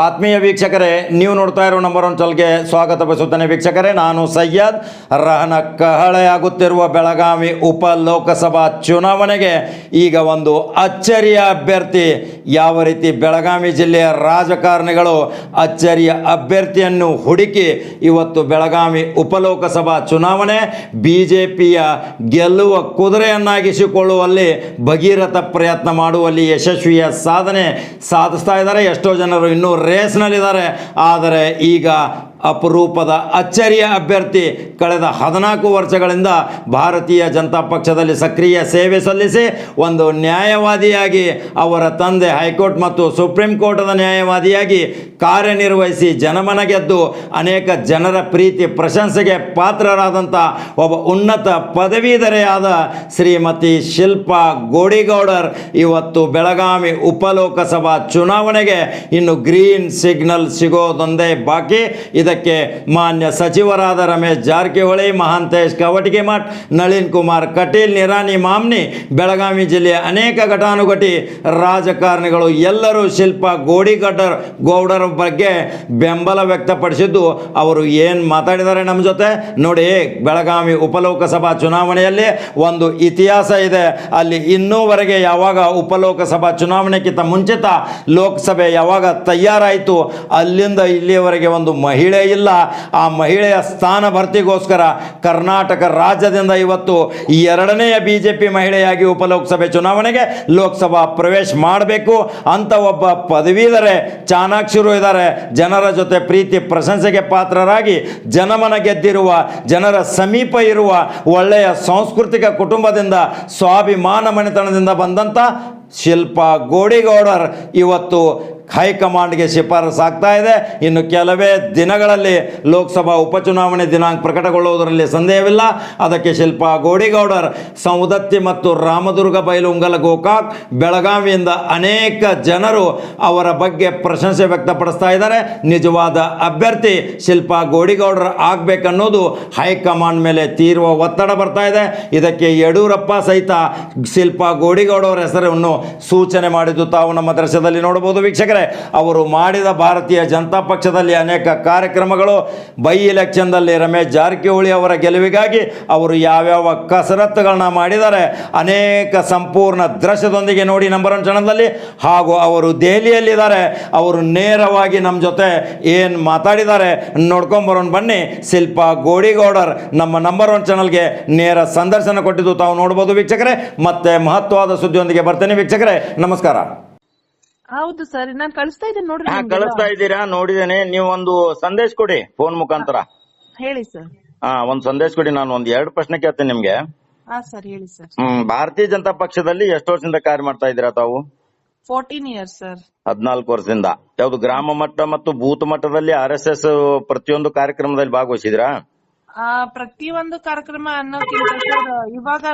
ಆತ್ಮೀಯ ವೀಕ್ಷಕರೇ, ನೀವು ನೋಡ್ತಾ ಇರೋ ನಂಬರ್ ಒನ್ ಚಲ್ಗೆ ಸ್ವಾಗತ ಬಯಸುತ್ತೇನೆ ವೀಕ್ಷಕರೇ. ನಾನು ಸಯ್ಯದ್ ರಹನ ಕಹಳೆಯಾಗುತ್ತಿರುವ ಬೆಳಗಾವಿ ಉಪ ಲೋಕಸಭಾ ಚುನಾವಣೆಗೆ ಈಗ ಒಂದು ಅಚ್ಚರಿಯ ಅಭ್ಯರ್ಥಿ. ಯಾವ ರೀತಿ ಬೆಳಗಾವಿ ಜಿಲ್ಲೆಯ ರಾಜಕಾರಣಿಗಳು ಅಚ್ಚರಿಯ ಅಭ್ಯರ್ಥಿಯನ್ನು ಹುಡುಕಿ ಇವತ್ತು ಬೆಳಗಾವಿ ಉಪಲೋಕಸಭಾ ಚುನಾವಣೆ ಬಿ ಜೆ ಪಿಯ ಗೆಲ್ಲುವ ಕುದುರೆಯನ್ನಾಗಿಸಿಕೊಳ್ಳುವಲ್ಲಿ ಭಗೀರಥ ಪ್ರಯತ್ನ ಮಾಡುವಲ್ಲಿ ಯಶಸ್ವಿಯ ಸಾಧನೆ ಸಾಧಿಸ್ತಾ ಇದ್ದಾರೆ. ಎಷ್ಟೋ ಜನರು ಇನ್ನೂ ರೇಸ್ನಲ್ಲಿದ್ದಾರೆ ಆದರೆ ಈಗ ಅಪರೂಪದ ಅಚ್ಚರಿಯ ಅಭ್ಯರ್ಥಿ ಕಳೆದ ಹದಿನಾಲ್ಕು ವರ್ಷಗಳಿಂದ ಭಾರತೀಯ ಜನತಾ ಪಕ್ಷದಲ್ಲಿ ಸಕ್ರಿಯ ಸೇವೆ ಸಲ್ಲಿಸಿ ಒಂದು ನ್ಯಾಯವಾದಿಯಾಗಿ ಅವರ ತಂದೆ ಹೈಕೋರ್ಟ್ ಮತ್ತು ಸುಪ್ರೀಂ ಕೋರ್ಟದ ನ್ಯಾಯವಾದಿಯಾಗಿ ಕಾರ್ಯನಿರ್ವಹಿಸಿ ಜನಮನ ಗೆದ್ದು ಅನೇಕ ಜನರ ಪ್ರೀತಿ ಪ್ರಶಂಸೆಗೆ ಪಾತ್ರರಾದಂಥ ಒಬ್ಬ ಉನ್ನತ ಪದವೀಧರೆಯಾದ ಶ್ರೀಮತಿ ಶಿಲ್ಪಾ ಗೋಡಿಗೌಡರ್ ಇವತ್ತು ಬೆಳಗಾವಿ ಉಪಲೋಕಸಭಾ ಚುನಾವಣೆಗೆ ಇನ್ನು ಗ್ರೀನ್ ಸಿಗ್ನಲ್ ಸಿಗೋದೊಂದೇ ಬಾಕಿ. ಮಾನ್ಯ ಸಚಿವರಾದ ರಮೇಶ್ ಜಾರಕಿಹೊಳಿ, ಮಹಾಂತೇಶ್ ಕವಟಗಿಮಠ್, ನಳಿನ್ ಕುಮಾರ್ ಕಟೀಲ್ ನಿರಾನಿ ಮಾಮ್ನಿ, ಬೆಳಗಾವಿ ಜಿಲ್ಲೆಯ ಅನೇಕ ಘಟಾನುಘಟಿ ರಾಜಕಾರಣಿಗಳು, ಎಲ್ಲರೂ ಶಿಲ್ಪ ಗೋಡಿಗಡ್ಡರ್ ಗೌಡರ ಬಗ್ಗೆ ಬೆಂಬಲ ವ್ಯಕ್ತಪಡಿಸಿದ್ದು, ಅವರು ಏನು ಮಾತಾಡಿದ್ದಾರೆ ನಮ್ಮ ಜೊತೆ? ನೋಡಿ, ಬೆಳಗಾವಿ ಉಪಲೋಕಸಭಾ ಚುನಾವಣೆಯಲ್ಲಿ ಒಂದು ಇತಿಹಾಸ ಇದೆ. ಅಲ್ಲಿ ಇನ್ನೂವರೆಗೆ ಯಾವಾಗ ಉಪಲೋಕಸಭಾ ಚುನಾವಣೆಗಿಂತ ಮುಂಚಿತ ಲೋಕಸಭೆ ಯಾವಾಗ ತಯಾರಾಯಿತು, ಅಲ್ಲಿಂದ ಇಲ್ಲಿಯವರೆಗೆ ಒಂದು ಮಹಿಳೆ ಇಲ್ಲ. ಆ ಮಹಿಳೆಯ ಸ್ಥಾನ ಭರ್ತಿಗೋಸ್ಕರ ಕರ್ನಾಟಕ ರಾಜ್ಯದಿಂದ ಇವತ್ತು ಎರಡನೆಯ ಬಿ ಜೆ ಪಿ ಮಹಿಳೆಯಾಗಿ ಉಪಲೋಕಸಭೆ ಚುನಾವಣೆಗೆ ಲೋಕಸಭಾ ಪ್ರವೇಶ ಮಾಡಬೇಕು ಅಂತ ಒಬ್ಬ ಪದವೀಧರೆ ಚಾಣಾಕ್ಷರು ಇದ್ದಾರೆ. ಜನರ ಜೊತೆ ಪ್ರೀತಿ ಪ್ರಶಂಸೆಗೆ ಪಾತ್ರರಾಗಿ ಜನಮನ ಗೆದ್ದಿರುವ, ಜನರ ಸಮೀಪ ಇರುವ ಒಳ್ಳೆಯ ಸಾಂಸ್ಕೃತಿಕ ಕುಟುಂಬದಿಂದ ಸ್ವಾಭಿಮಾನ ಮನೆತನದಿಂದ ಬಂದಂಥ ಶಿಲ್ಪಾ ಗೋಡಿಗೌಡರ್ ಇವತ್ತು ಹೈಕಮಾಂಡ್ಗೆ ಶಿಫಾರಸಾಗ್ತಾ ಇದೆ. ಇನ್ನು ಕೆಲವೇ ದಿನಗಳಲ್ಲಿ ಲೋಕಸಭಾ ಉಪಚುನಾವಣೆ ದಿನಾಂಕ ಪ್ರಕಟಗೊಳ್ಳುವುದರಲ್ಲಿ ಸಂದೇಹವಿಲ್ಲ. ಅದಕ್ಕೆ ಶಿಲ್ಪಾ ಗೋಡಿಗೌಡರ್ ಸೌದತ್ತಿ ಮತ್ತು ರಾಮದುರ್ಗ ಬೈಲುಂಗಲ ಗೋಕಾಕ್, ಬೆಳಗಾವಿಯಿಂದ ಅನೇಕ ಜನರು ಅವರ ಬಗ್ಗೆ ಪ್ರಶಂಸೆ ವ್ಯಕ್ತಪಡಿಸ್ತಾ ಇದ್ದಾರೆ. ನಿಜವಾದ ಅಭ್ಯರ್ಥಿ ಶಿಲ್ಪಾ ಗೋಡಿಗೌಡರ್ ಆಗಬೇಕನ್ನೋದು ಹೈಕಮಾಂಡ್ ಮೇಲೆ ತೀರುವ ಒತ್ತಡ ಬರ್ತಾ ಇದೆ. ಇದಕ್ಕೆ ಯಡಿಯೂರಪ್ಪ ಸಹಿತ ಶಿಲ್ಪಾ ಗೋಡಿಗೌಡರ ಹೆಸರನ್ನು ಸೂಚನೆ ಮಾಡಿದ್ದು ತಾವು ನಮ್ಮ ದೃಶ್ಯದಲ್ಲಿ ನೋಡಬಹುದು ವೀಕ್ಷಕರೇ. ಅವರು ಮಾಡಿದ ಭಾರತೀಯ ಜನತಾ ಪಕ್ಷದಲ್ಲಿ ಅನೇಕ ಕಾರ್ಯಕ್ರಮಗಳು. ಬೈ ಇಲೆಕ್ಷನ್ದಲ್ಲಿ ರಮೇಶ್ ಜಾರಕಿಹೊಳಿ ಅವರ ಗೆಲುವಿಗಾಗಿ ಅವರು ಯಾವ್ಯಾವ ಕಸರತ್ತುಗಳನ್ನ ಮಾಡಿದ್ದಾರೆ. ಅನೇಕ ಸಂಪೂರ್ಣ ದೃಶ್ಯದೊಂದಿಗೆ ನೋಡಿ ನಂಬರ್ ಒನ್ ಚಾನಲ್ನಲ್ಲಿ. ಹಾಗೂ ಅವರು ದೆಹಲಿಯಲ್ಲಿದ್ದಾರೆ. ಅವರು ನೇರವಾಗಿ ನಮ್ಮ ಜೊತೆ ಏನು ಮಾತಾಡಿದ್ದಾರೆ ನೋಡ್ಕೊಂಬರೋಣ ಬನ್ನಿ. ಶಿಲ್ಪಾ ಗೋಡಿಗೌಡರ್ ನಮ್ಮ ನಂಬರ್ ಒನ್ ಚಾನಲ್ಗೆ ನೇರ ಸಂದರ್ಶನ ಕೊಟ್ಟಿದ್ದು ತಾವು ನೋಡ್ಬೋದು ವೀಕ್ಷಕರೇ. ಮತ್ತೆ ಮಹತ್ವವಾದ ಸುದ್ದಿಯೊಂದಿಗೆ ಬರ್ತೇನೆ ವೀಕ್ಷಕರೇ. ನಮಸ್ಕಾರ. ಹೌದು ಸರ್ ನಾನು ಕಳಿಸ್ತಾ ಇದ್ದೀನಿ ನೋಡ್ರಿ ಹಾ ನಿಮ್ಗೆಲ್ಲ. ಕಳಿಸ್ತಾ ಇದ್ದೀರಾ? ನೋಡಿದ್ದೇನೆ. ನೀವು ಒಂದು ಸಂದೇಶ ಕೊಡಿ ಫೋನ್ ಮುಖಾಂತರ. ಹೇಳಿ ಸರ್. ಹಾ ಒಂದು ಸಂದೇಶ ಕೊಡಿ ನಾನು ಒಂದ್ ಎರಡು ಪ್ರಶ್ನೆ ಕೇಳ್ತೇನೆ ನಿಮ್ಗೆ. ಹಾ ಸರ್ ಹೇಳಿ ಸರ್. ಹ್ಮ್ ಭಾರತೀಯ ಜನತಾ ಪಕ್ಷದಲ್ಲಿ ಎಷ್ಟು ವರ್ಷದಿಂದ ಕಾರ್ಯ ಮಾಡ್ತಾ ಇದ್ದೀರಾ ತಾವು? ಫೋರ್ಟೀನ್ ಇಯರ್ಸ್ ಸರ್ ಹದಿನಾಲ್ಕು ವರ್ಷದಿಂದ. ಯಾವ್ದು ಗ್ರಾಮ ಮಟ್ಟ ಮತ್ತು ಬೂತ್ ಮಟ್ಟದಲ್ಲಿ ಆರ್ ಎಸ್ ಎಸ್ ಪ್ರತಿಯೊಂದು ಕಾರ್ಯಕ್ರಮದಲ್ಲಿ ಭಾಗವಹಿಸಿದ್ರಾ ಆ ಪ್ರತಿಯೊಂದು ಕಾರ್ಯಕ್ರಮ ಅನ್ನೋಕ್ಕಿಂತ ಸರ್ ಇವಾಗ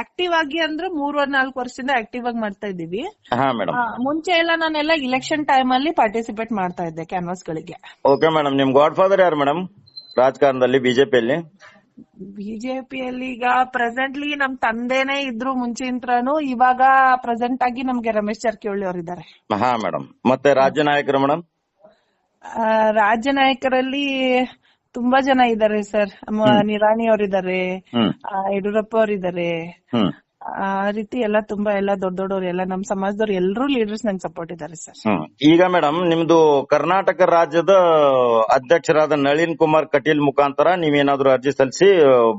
ಆಕ್ಟಿವ್ ಆಗಿ ಅಂದ್ರೆ ಮೂರ್ ನಾಲ್ಕು ವರ್ಷದಿಂದ ಆಕ್ಟಿವ್ ಆಗಿ ಮಾಡ್ತಾ ಇದೀವಿ ಮುಂಚೆ ಎಲ್ಲ ನಾನೆಲ್ಲ ಇಲೆಕ್ಷನ್ ಟೈಮ್ ಅಲ್ಲಿ ಪಾರ್ಟಿಸಿಪೇಟ್ ಮಾಡ್ತಾ ಇದ್ದೆ ಕ್ಯಾನ್ವಾಸ್ ಗಳಿಗೆ. ಓಕೆ ಮೇಡಮ್ ನಿಮ್ ಗಾಡ್ ಫಾದರ್ ಯಾರು ಮೇಡಮ್ ರಾಜಕಾರಣದಲ್ಲಿ ಬಿಜೆಪಿಯಲ್ಲಿ ಬಿಜೆಪಿಯಲ್ಲಿ ಈಗ ಪ್ರೆಸೆಂಟ್ಲಿ ನಮ್ ತಂದೆನೇ ಇದ್ರು ಮುಂಚಿಂತ್ರನು. ಇವಾಗ ಪ್ರೆಸೆಂಟ್ ಆಗಿ ನಮ್ಗೆ ರಮೇಶ್ ಜಾರಕಿಹೊಳಿ ಅವರಿದ್ದಾರೆ ಹಾ ಮೇಡಮ್ ಮತ್ತೆ ರಾಜ್ಯ ನಾಯಕರು ಮೇಡಮ್ ಆ, ರಾಜ್ಯ ನಾಯಕರಲ್ಲಿ ತುಂಬಾ ಜನ ಇದಾರೆ ಸರ್. ನಿರಾಣಿ ಅವರಿದ್ದಾರೆ ಹ್ಮ್. ಯಡಿಯೂರಪ್ಪ ಅವರಿದ್ದಾರೆ ಹ್ಮ್. ಆ ರೀತಿ ಎಲ್ಲ ತುಂಬಾ ಎಲ್ಲ ದೊಡ್ಡ ದೊಡ್ಡವ್ರು ಎಲ್ಲ ನಮ್ ಸಮಾಜದವ್ರು ಎಲ್ಲರೂ ಲೀಡರ್ಸ್ ನಂಗೆ ಸಪೋರ್ಟ್ ಇದ್ದಾರೆ ಸರ್. ಈಗ ಮೇಡಮ್ ನಿಮ್ದು ಕರ್ನಾಟಕ ರಾಜ್ಯದ ಅಧ್ಯಕ್ಷರಾದ ನಳಿನ್ ಕುಮಾರ್ ಕಟೀಲ್ ಮುಖಾಂತರ ನೀವೇನಾದ್ರೂ ಅರ್ಜಿ ಸಲ್ಲಿಸಿ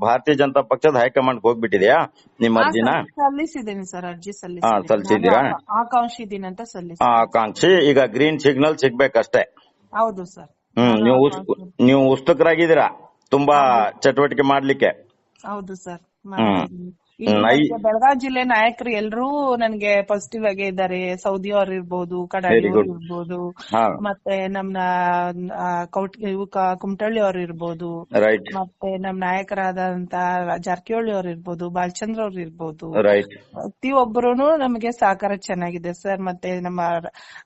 ಭಾರತೀಯ ಜನತಾ ಪಕ್ಷದ ಹೈಕಮಾಂಡ್ ಹೋಗ್ಬಿಟ್ಟಿದ್ಯಾ ನಿಮ್ಮ ಅರ್ಜಿನ? ಸಲ್ಲಿಸಿದ್ದೀನಿ ಸರ್ ಅರ್ಜಿ ಸಲ್ಲಿಸಿ ಸಲ್ಲಿಸಿದ್ದೀರಾ? ಆಕಾಂಕ್ಷಿ ಇದೀನಿ ಅಂತ ಸಲ್ಲಿಸಿ ಆಕಾಂಕ್ಷಿ ಈಗ ಗ್ರೀನ್ ಸಿಗ್ನಲ್ ಸಿಗ್ಬೇಕಷ್ಟೇ. ಹೌದು ಸರ್. ಹ್ಮ್ ನೀವು ಉಸ್- ನೀವು ಉತ್ಸುಕರಾಗಿದ್ದೀರಾ ತುಂಬಾ ಚಟುವಟಿಕೆ ಮಾಡ್ಲಿಕ್ಕೆ. ಹೌದು ಸರ್ ಬೆಳಗಾವಿ ಜಿಲ್ಲೆ ನಾಯಕರು ಎಲ್ಲರೂ ನನ್ಗೆ ಪಾಸಿಟಿವ್ ಆಗೇ ಇದ್ದಾರೆ. ಸೌದಿ ಅವ್ರು ಇರ್ಬೋದು ಕಡಾಡಿ Very good. ಇರ್ಬೋದು ಹಾ. ಮತ್ತೆ ನಮ್ಮ ಕೌಟ್ ಕ- ಕುಮಟಳ್ಳಿ ಅವ್ರು ಇರ್ಬೋದು ರೈಟ್ ಮತ್ತೆ ನಮ್ ನಾಯಕರಾದಂತ ಜಾರಕಿಹೊಳಿ ಅವ್ರು ಇರ್ಬೋದು ಬಾಲಚಂದ್ರ ಅವ್ರು ಇರ್ಬೋದು. ರೈಟ್ ಪ್ರತಿಯೊಬ್ಬರು ನಮಗೆ ಸಹಕಾರ ಚೆನ್ನಾಗಿದೆ ಸರ್. ಮತ್ತೆ ನಮ್ಮ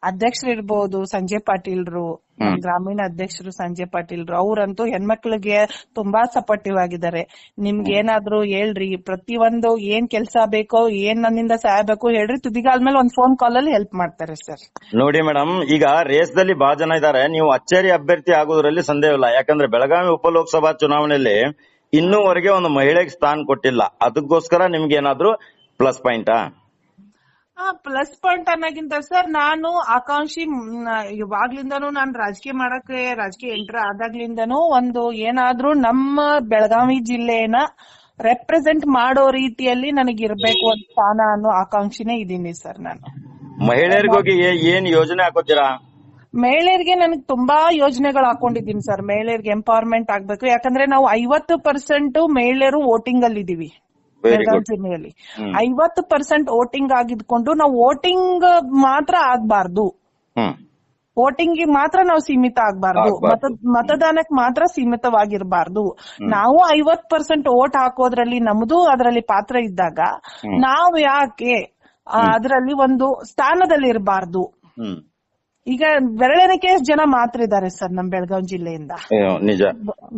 ಅಧ್ಯಕ್ಷರು ಇರ್ಬೋದು ಸಂಜಯ್ ಪಾಟೀಲ್ರು. ಗ್ರಾಮೀಣ ಅಧ್ಯಕ್ಷರು ಸಂಜಯ್ ಪಾಟೀಲ್ ಅವ್ರಂತೂ ಹೆಣ್ಮಕ್ಳಿಗೆ ತುಂಬಾ ಸಪೋರ್ಟಿವ್ ಆಗಿದ್ದಾರೆ. ನಿಮ್ಗೆ ಏನಾದ್ರು ಹೇಳ್ರಿ ಪ್ರತಿಯೊಂದು ಏನ್ ಕೆಲ್ಸ ಬೇಕೋ ಏನ್ ನನ್ನಿಂದ ಸಹಾಯ ಬೇಕೋ ಹೇಳ್ರಿ ತುದಿಗಾಲ್ ಮೇಲೆ ಒಂದ್ ಫೋನ್ ಕಾಲ್ ಅಲ್ಲಿ ಹೆಲ್ಪ್ ಮಾಡ್ತಾರೆ ಸರ್. ನೋಡಿ ಮೇಡಮ್ ಈಗ ರೇಸ್ ದಲ್ಲಿ ಬಹಳ ಜನ ಇದ್ದಾರೆ. ನೀವು ಅಚ್ಚರಿ ಅಭ್ಯರ್ಥಿ ಆಗೋದ್ರಲ್ಲಿ ಇಲ್ಲ. ಯಾಕಂದ್ರೆ ಬೆಳಗಾವಿ ಉಪ ಲೋಕಸಭಾ ಚುನಾವಣೆಯಲ್ಲಿ ಇನ್ನೂವರೆಗೆ ಒಂದು ಮಹಿಳೆಗೆ ಸ್ಥಾನ ಕೊಟ್ಟಿಲ್ಲ. ಅದಕ್ಕೋಸ್ಕರ ನಿಮ್ಗೆ ಏನಾದ್ರು ಪ್ಲಸ್ ಪಾಯಿಂಟಾ ಆ? ಪ್ಲಸ್ ಪಾಯಿಂಟ್ ಅನ್ನೋಗಿಂತ ಸರ್ ನಾನು ಆಕಾಂಕ್ಷಿ ಇವಾಗ್ಲಿಂದನು ನಾನ್ ರಾಜಕೀಯ ಮಾಡಕ್ಕೆ ರಾಜಕೀಯ ಎಂಟರ್ ಆದಾಗ್ಲಿಂದನೂ ಒಂದು ಏನಾದ್ರೂ ನಮ್ಮ ಬೆಳಗಾವಿ ಜಿಲ್ಲೆನ ರೆಪ್ರೆಸೆಂಟ್ ಮಾಡೋ ರೀತಿಯಲ್ಲಿ ನನಗಿರ್ಬೇಕು ಅಂತ ಸ್ಥಾನ ಅನ್ನೋ ಆಕಾಂಕ್ಷಿನೇ ಇದೀನಿ ಸರ್ ನಾನು. ಮಹಿಳೆಯರಿಗೋಗಿ ಏನ್ ಯೋಜನೆ ಹಾಕೋತೀರಾ? ಮಹಿಳೆಯರಿಗೆ ನನಗೆ ತುಂಬಾ ಯೋಜನೆಗಳು ಹಾಕೊಂಡಿದ್ದೀನಿ ಸರ್ ಮಹಿಳೆಯರಿಗೆ ಎಂಪವರ್ಮೆಂಟ್ ಆಗ್ಬೇಕು. ಯಾಕಂದ್ರೆ ನಾವು ಐವತ್ತು ಪರ್ಸೆಂಟ್ ಮಹಿಳೆಯರು ವೋಟಿಂಗ್ ಅಲ್ಲಿ ಇದೀವಿ ಬೆಳಗಾವಿ ಜಿಲ್ಲೆಯಲ್ಲಿ ಐವತ್ತು ಪರ್ಸೆಂಟ್ ವೋಟಿಂಗ್ ಆಗಿದ್ಕೊಂಡು ನಾವು ವೋಟಿಂಗ್ ಮಾತ್ರ ಆಗ್ಬಾರ್ದು. ವೋಟಿಂಗ್ ಮಾತ್ರ ನಾವು ಸೀಮಿತ ಆಗ್ಬಾರ್ದು. ಆಗ್ಬಾರ್ದು. ಮತ ಮತದಾನಕ್ಕೆ ಮಾತ್ರ ಸೀಮಿತವಾಗಿರಬಾರ್ದು. ನಾವು ಐವತ್ ಪರ್ಸೆಂಟ್ ವೋಟ್ ಹಾಕೋದ್ರಲ್ಲಿ ನಮ್ದು ಅದರಲ್ಲಿ ಪಾತ್ರ ಇದ್ದಾಗ ನಾವು ಯಾಕೆ ಅದರಲ್ಲಿ ಒಂದು ಸ್ಥಾನದಲ್ಲಿ ಇರಬಾರ್ದು ಈಗ ಬೆರಳೆಣಿಕೆ ಜನ ಮಾತ್ರ ಇದ್ದಾರೆ ಸರ್ ನಮ್ ಬೆಳಗಾವಿ ಜಿಲ್ಲೆಯಿಂದ. ನಿಜ.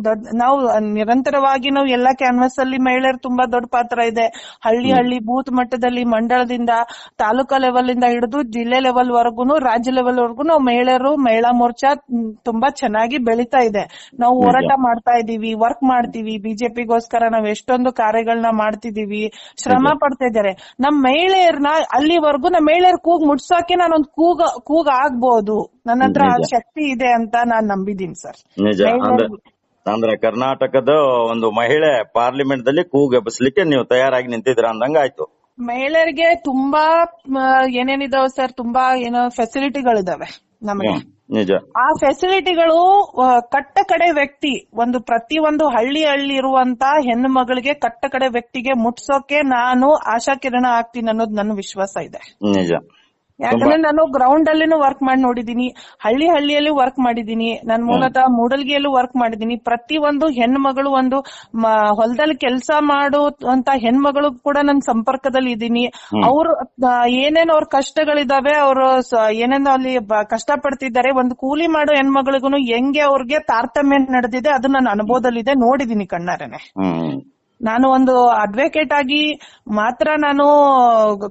ದೊಡ್ಡ ನಾವು ನಿರಂತರವಾಗಿ ನಾವು ಎಲ್ಲಾ ಕ್ಯಾನ್ವಾಸ್ ಅಲ್ಲಿ ಮಹಿಳೆಯರು ತುಂಬಾ ದೊಡ್ಡ ಪಾತ್ರ ಇದೆ. ಹಳ್ಳಿ ಹಳ್ಳಿ ಬೂತ್ ಮಟ್ಟದಲ್ಲಿ ಮಂಡಳದಿಂದ ತಾಲೂಕಾ ಲೆವೆಲ್ ಇಂದ ಹಿಡಿದು ಜಿಲ್ಲೆ ಲೆವೆಲ್ ವರ್ಗುನು ರಾಜ್ಯ ಲೆವೆಲ್ ವರ್ಗು ನಾವು ಮಹಿಳೆಯರು ಮಹಿಳಾ ಮೋರ್ಚಾ ತುಂಬಾ ಚೆನ್ನಾಗಿ ಬೆಳಿತಾ ಇದೆ. ನಾವು ಹೋರಾಟ ಮಾಡ್ತಾ ಇದೀವಿ ವರ್ಕ್ ಮಾಡ್ತೀವಿ ಬಿಜೆಪಿಗೋಸ್ಕರ ನಾವ್ ಎಷ್ಟೊಂದು ಕಾರ್ಯಗಳನ್ನ ಮಾಡ್ತಿದೀವಿ ಶ್ರಮ ಪಡ್ತಾ ಇದ್ದಾರೆ. ನಮ್ ಮಹಿಳೆಯರ್ನ ಅಲ್ಲಿವರೆಗೂ ನಮ್ಮ ಮಹಿಳೆಯರ್ ಕೂಗ್ ಮುಟ್ಸೋಕೆ ನಾನೊಂದ್ ಕೂಗ ಕೂಗ್ ಆಗ್ಬೋದು. ನನ್ನ ಹತ್ರ ಆ ಶಕ್ತಿ ಇದೆ ಅಂತ ನಾನ್ ನಂಬಿದೀನಿ ಸರ್. ನಿಜ. ಅಂದ್ರೆ ಅಂದ್ರೆ ಕರ್ನಾಟಕದ ಒಂದು ಮಹಿಳೆ ಪಾರ್ಲಿಮೆಂಟ್ ದಲ್ಲಿ ಕೂಗೆಬ್ಬಿಸ್ಲಿಕ್ಕೆ ನೀವು ತಯಾರಾಗಿ ನಿಂತಿದ್ರ ಅಂದಂಗ ಆಯ್ತು. ಮಹಿಳೆಯರಿಗೆ ತುಂಬಾ ಏನೇನಿದಾವೆ ಸರ್? ತುಂಬಾ ಏನೋ ಫೆಸಿಲಿಟಿಗಳಿದಾವೆ ನಮಗೆ. ನಿಜ. ಆ ಫೆಸಿಲಿಟಿಗಳು ಕಟ್ಟ ಕಡೆ ವ್ಯಕ್ತಿ ಒಂದು ಪ್ರತಿ ಒಂದು ಹಳ್ಳಿ ಹಳ್ಳಿ ಇರುವಂತ ಹೆಣ್ಣು ಮಗಳಿಗೆ ಕಟ್ಟ ಕಡೆ ವ್ಯಕ್ತಿಗೆ ಮುಟ್ಸೋಕೆ ನಾನು ಆಶಾ ಕಿರಣ ಆಗ್ತೀನಿ ಅನ್ನೋದು ನನ್ನ ವಿಶ್ವಾಸ ಇದೆ. ನಿಜ. ಯಾಕಂದ್ರೆ ನಾನು ಗ್ರೌಂಡ್ ಅಲ್ಲಿನೂ ವರ್ಕ್ ಮಾಡಿ ನೋಡಿದೀನಿ ಹಳ್ಳಿ ಹಳ್ಳಿಯಲ್ಲಿ ವರ್ಕ್ ಮಾಡಿದೀನಿ ನಾನು ಮೂಲತಃ ಮೂಡಲ್ಗಿಯಲ್ಲೂ ವರ್ಕ್ ಮಾಡಿದೀನಿ ಪ್ರತಿ ಒಂದು ಹೆಣ್ಮಗಳು ಒಂದು ಹೊಲದಲ್ಲಿ ಕೆಲಸ ಮಾಡುವಂತ ಹೆಣ್ಮಗಳು ಕೂಡ ನನ್ ಸಂಪರ್ಕದಲ್ಲಿ ಇದೀನಿ ಅವ್ರು ಏನೇನ್ ಅವ್ರ ಕಷ್ಟಗಳಿದಾವೆ ಅವರು ಏನೇನೋ ಅಲ್ಲಿ ಕಷ್ಟ ಪಡ್ತಿದ್ದಾರೆ ಒಂದು ಕೂಲಿ ಮಾಡೋ ಹೆಣ್ಮಗಳಿಗೂ ಹೆಂಗೆ ಅವ್ರಿಗೆ ತಾರತಮ್ಯ ನಡೆದಿದೆ ಅದು ನನ್ನ ಅನುಭವದಲ್ಲಿದೆ ನೋಡಿದೀನಿ ಕಣ್ಣಾರೆನೆ. ನಾನು ಒಂದು ಅಡ್ವೊಕೇಟ್ ಆಗಿ ಮಾತ್ರ ನಾನು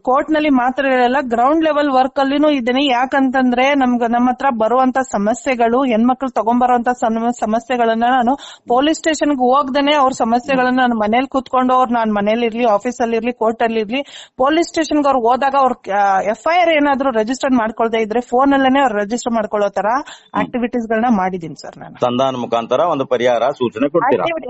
ಕೋರ್ಟ್ನಲ್ಲಿ ಮಾತ್ರ ಇರಲ್ಲ ಗ್ರೌಂಡ್ ಲೆವೆಲ್ ವರ್ಕ್ ಅಲ್ಲಿನೂ ಇದ್ದೀನಿ. ಯಾಕಂತಂದ್ರೆ ನಮ್ಗ ನಮ್ಮ ಹತ್ರ ಬರುವಂತ ಸಮಸ್ಯೆಗಳು ಹೆಣ್ಮಕ್ಳು ತಗೊಂಡ್ಬರುವಂತ ಬರುವಂತ ಸಮಸ್ಯೆಗಳನ್ನ ನಾನು ಪೊಲೀಸ್ ಸ್ಟೇಷನ್ ಹೋಗ್ದೇನೆ ಅವ್ರ ಸಮಸ್ಯೆಗಳನ್ನ ನಾನು ಮನೇಲಿ ಕೂತ್ಕೊಂಡು ಅವ್ರು ನಾನ್ ಮನೇಲಿ ಇರ್ಲಿ ಆಫೀಸ್ ಅಲ್ಲಿ ಇರ್ಲಿ ಕೋರ್ಟ್ ಅಲ್ಲಿ ಇರ್ಲಿ ಪೊಲೀಸ್ ಸ್ಟೇಷನ್ಗೆ ಅವ್ರು ಹೋದಾಗ ಅವ್ರ ಎಫ್ ಐ ಆರ್ ಏನಾದ್ರು ರಿಜಿಸ್ಟರ್ ಮಾಡ್ಕೊಳ್ದೆ ಇದ್ರೆ ಫೋನ್ ಅಲ್ಲೇನೆ ಅವ್ರು ರಿಜಿಸ್ಟರ್ ಮಾಡ್ಕೊಳ್ಳೋ ತರ ಆಕ್ಟಿವಿಟೀಸ್ ಗಳನ್ನ ಮಾಡಿದೀನಿ ಸರ್ ನಾನು. ಸಂಧಾನ ಮುಖಾಂತರ ಒಂದು ಪರಿಹಾರ ಸೂಚನೆ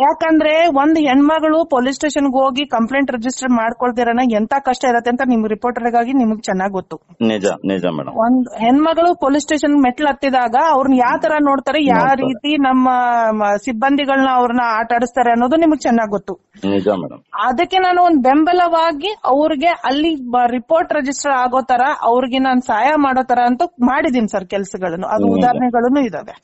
ಯಾಕಂದ್ರೆ ಒಂದ್ ಹೆಣ್ಮಗಳು ಪೊಲೀಸ್ ಸ್ಟೇಷನ್ ಹೋಗಿ ಕಂಪ್ಲೇಂಟ್ ರಿಜಿಸ್ಟರ್ ಮಾಡ್ಕೊಳ್ದಿರನ ಎಂತ ಕಷ್ಟ ಇರತ್ತೆ ಅಂತ ನಿಮ್ ರಿಪೋರ್ಟರ್ಗಾಗಿ ನಿಮಗ್ ಚೆನ್ನಾಗ್ ಗೊತ್ತು. ನಿಜ ನಿಜ ಮೇಡಮ್. ಒಂದ್ ಹೆಣ್ಮಗಳು ಪೊಲೀಸ್ ಸ್ಟೇಷನ್ ಮೆಟ್ಲು ಹತ್ತಿದಾಗ ಅವ್ರನ್ನ ಯಾವ ತರ ನೋಡ್ತಾರೆ ಯಾವ ರೀತಿ ನಮ್ಮ ಸಿಬ್ಬಂದಿಗಳನ್ನ ಅವ್ರನ್ನ ಆಟ ಆಡಿಸ್ತಾರೆ ಅನ್ನೋದು ನಿಮಗ್ ಚೆನ್ನಾಗ್ ಗೊತ್ತು. ನಿಜ ಮೇಡಮ್. ಅದಕ್ಕೆ ನಾನು ಒಂದ್ ಬೆಂಬಲವಾಗಿ ಅವ್ರಿಗೆ ಅಲ್ಲಿ ರಿಪೋರ್ಟ್ ರಿಜಿಸ್ಟರ್ ಆಗೋ ತರ ಅವ್ರಿಗೆ ನಾನು ಸಹಾಯ ಮಾಡೋ ತರ ಅಂತ ಮಾಡಿದೀನಿ ಸರ್ ಕೆಲ್ಸಗಳನ್ನು. ಅದು ಉದಾಹರಣೆಗಳನ್ನು ಇದಾವೆ.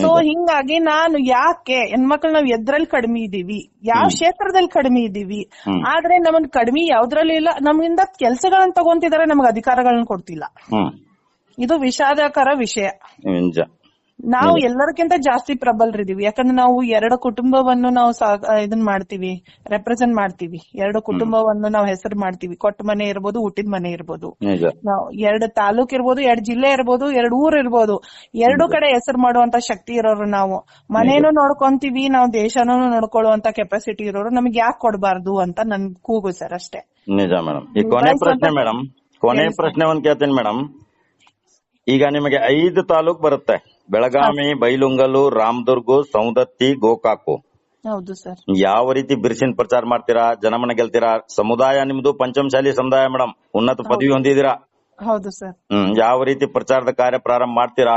ಸೊ ಹಿಂಗಾಗಿ ನಾನು ಯಾಕೆ ಹೆಣ್ಮಕ್ಳು ನಾವ್ ಎದ್ರಲ್ಲಿ ಕಡಿಮೆ ಇದೀವಿ? ಯಾವ ಕ್ಷೇತ್ರದಲ್ಲಿ ಕಡಿಮೆ ಇದೀವಿ? ಆದ್ರೆ ನಮ್ಮನ್ ಕಡಿಮೆ ಯಾವ್ದ್ರಲ್ಲಿ ಇಲ್ಲ ನಮ್ಗಿಂದ ಕೆಲ್ಸಗಳನ್ನ ತಗೊಂತಿದಾರೆ ನಮ್ಗೆ ಅಧಿಕಾರಗಳನ್ನ ಕೊಡ್ತಿಲ್ಲ. ಇದು ವಿಷಾದಕರ ವಿಷಯ. ನಿಜ. ನಾವು ಎಲ್ಲರಕ್ಕಿಂತ ಜಾಸ್ತಿ ಪ್ರಬಲರಿದ್ದೀವಿ ಯಾಕಂದ್ರೆ ನಾವು ಎರಡು ಕುಟುಂಬವನ್ನು ನಾವು ಇದನ್ ಮಾಡ್ತೀವಿ ರೆಪ್ರೆಸೆಂಟ್ ಮಾಡ್ತೀವಿ. ಎರಡು ಕುಟುಂಬವನ್ನು ನಾವು ಹೆಸರು ಮಾಡ್ತೀವಿ. ಕೊಟ್ಟ ಮನೆ ಇರ್ಬೋದು ಹುಟ್ಟಿದ ಮನೆ ಇರ್ಬೋದು. ನಾವು ಎರಡು ತಾಲೂಕ್ ಇರ್ಬೋದು ಎರಡ್ ಜಿಲ್ಲೆ ಇರ್ಬೋದು ಎರಡ್ ಊರ್ ಇರ್ಬೋದು. ಎರಡು ಕಡೆ ಹೆಸರು ಮಾಡುವಂತ ಶಕ್ತಿ ಇರೋರು ನಾವು. ಮನೇನು ನೋಡ್ಕೊಂತೀವಿ ನಾವು ದೇಶನೂ ನೋಡ್ಕೊಳ್ಳುವಂತ ಕೆಪಾಸಿಟಿ ಇರೋರು. ನಮ್ಗೆ ಯಾಕೆ ಕೊಡಬಾರ್ದು ಅಂತ ನನ್ ಕೂಗು ಸರ್ ಅಷ್ಟೇ. ನಿಜ ಮೇಡಮ್ ಈ ಕೊನೆ ಪ್ರಶ್ನೆ ಮೇಡಮ್ ಕೊನೆ ಪ್ರಶ್ನೆ ಒಂದ್ ಕೇಳ್ತೀನಿ ಮೇಡಮ್ ಈಗ ನಿಮಗೆ ಐದು ತಾಲೂಕ್ ಬರುತ್ತೆ. ಬೆಳಗಾವಿ ಬೈಲುಂಗಲು ರಾಮದುರ್ಗು ಸೌದತ್ತಿ ಗೋಕಾಕು. ಹೌದು ಸರ್. ಯಾವ ರೀತಿ ಬಿರುಸಿನ ಪ್ರಚಾರ ಮಾಡ್ತೀರಾ ಜನಮನ ಗೆಲ್ತೀರಾ ಸಮುದಾಯ ನಿಮ್ದು ಪಂಚಮಶಾಲಿ ಸಮುದಾಯ ಮೇಡಮ್ ಉನ್ನತ ಪದವಿ ಹೊಂದಿದೀರಾ ಹೌದು ಸರ್. ಹ್ಮ್ ಯಾವ ರೀತಿ ಪ್ರಚಾರದ ಕಾರ್ಯ ಪ್ರಾರಂಭ ಮಾಡ್ತೀರಾ?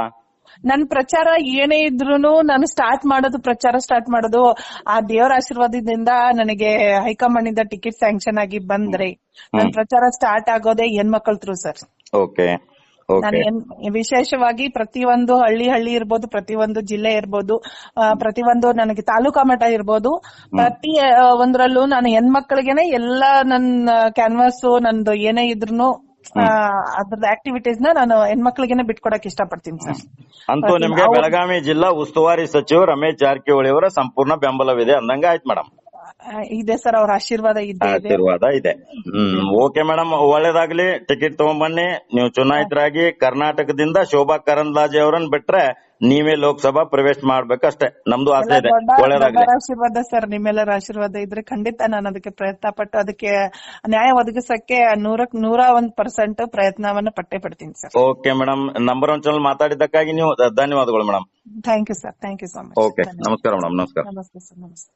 ನನ್ ಪ್ರಚಾರ ಏನೇ ಇದ್ರೂನು ನಾನು ಸ್ಟಾರ್ಟ್ ಮಾಡೋದು ಪ್ರಚಾರ ಸ್ಟಾರ್ಟ್ ಮಾಡೋದು ಆ ದೇವರ ಆಶೀರ್ವಾದದಿಂದ ನನಗೆ ಹೈಕಮಾಂಡ್ ಇಂದ ಟಿಕೆಟ್ ಸ್ಯಾಂಕ್ಷನ್ ಆಗಿ ಬಂದ್ರೆ ನನ್ ಪ್ರಚಾರ ಸ್ಟಾರ್ಟ್ ಆಗೋದೇ ಹೆಣ್ಮಕ್ಳ ಥ್ರೂ ಸರ್. ಓಕೆ. ವಿಶೇಷವಾಗಿ ಪ್ರತಿಯೊಂದು ಹಳ್ಳಿ ಹಳ್ಳಿ ಇರ್ಬೋದು ಪ್ರತಿಯೊಂದು ಜಿಲ್ಲೆ ಇರ್ಬೋದು ಪ್ರತಿಯೊಂದು ನನಗೆ ತಾಲೂಕಾ ಮಟ್ಟ ಇರ್ಬೋದು ಪ್ರತಿ ಒಂದ್ರಲ್ಲೂ ನಾನು ಹೆಣ್ಮಕ್ಳಿಗೆನೆ ಎಲ್ಲ ನನ್ನ ಕ್ಯಾನ್ವಾಸ್ ನಂದು ಏನೇ ಇದ್ರೂನು ಅದ್ರದ್ದು ಆಕ್ಟಿವಿಟೀಸ್ನ ನಾನು ಹೆಣ್ಮಕ್ಳಿಗೆನೆ ಬಿಟ್ಕೊಡಕ್ ಇಷ್ಟಪಡ್ತೀನಿ ಸರ್. ಅಂತೂ ನಿಮ್ಗೆ ಬೆಳಗಾವಿ ಜಿಲ್ಲಾ ಉಸ್ತುವಾರಿ ಸಚಿವ ರಮೇಶ್ ಜಾರಕಿಹೊಳಿ ಅವರ ಸಂಪೂರ್ಣ ಬೆಂಬಲವಿದೆ ಅಂದಂಗ ಆಯ್ತು ಮೇಡಮ್ ಇದೆ ಸರ್ ಅವ್ರ ಆಶೀರ್ವಾದ ಇದೆ ಆಶೀರ್ವಾದ ಇದೆ. ಹ್ಮ್ ಓಕೆ ಮೇಡಮ್ ಒಳ್ಳೇದಾಗ್ಲಿ. ಟಿಕೆಟ್ ತಗೊಂಡ್ಬನ್ನಿ ನೀವು ಚುನಾಯಿತರಾಗಿ ಕರ್ನಾಟಕದಿಂದ ಶೋಭಾ ಕರಂದ್ಲಾಜೆ ಅವರನ್ನ ಬಿಟ್ರೆ ನೀವೇ ಲೋಕಸಭಾ ಪ್ರವೇಶ ಮಾಡ್ಬೇಕಷ್ಟೇ. ನಮ್ದು ಆಸೆ ಇದೆ. ಒಳ್ಳೇದಾಗ್ಲಿ. ಆಶೀರ್ವಾದ ಸರ್ ನಿಮ್ಮೆಲ್ಲರ ಆಶೀರ್ವಾದ ಇದ್ರೆ ಖಂಡಿತ ನಾನು ಅದಕ್ಕೆ ಪ್ರಯತ್ನ ಪಟ್ಟು ಅದಕ್ಕೆ ನ್ಯಾಯ ಒದಗಿಸಕ್ಕೆ ನೂರಕ್ ನೂರ ಒಂದ್ ಪರ್ಸೆಂಟ್ ಪ್ರಯತ್ನವನ್ನ ಪಟ್ಟೆ ಪಡ್ತೀನಿ sir. Okay madam number one channel ಮಾತಾಡಿದ್ದಕ್ಕಾಗಿ ನೀವು ಧನ್ಯವಾದಗಳು madam. Thank you sir thank you so much okay ನಮಸ್ಕಾರ ಮೇಡಮ್ ನಮಸ್ಕಾರ. ನಮಸ್ತೆ ಸರ್ ನಮಸ್ತೆ.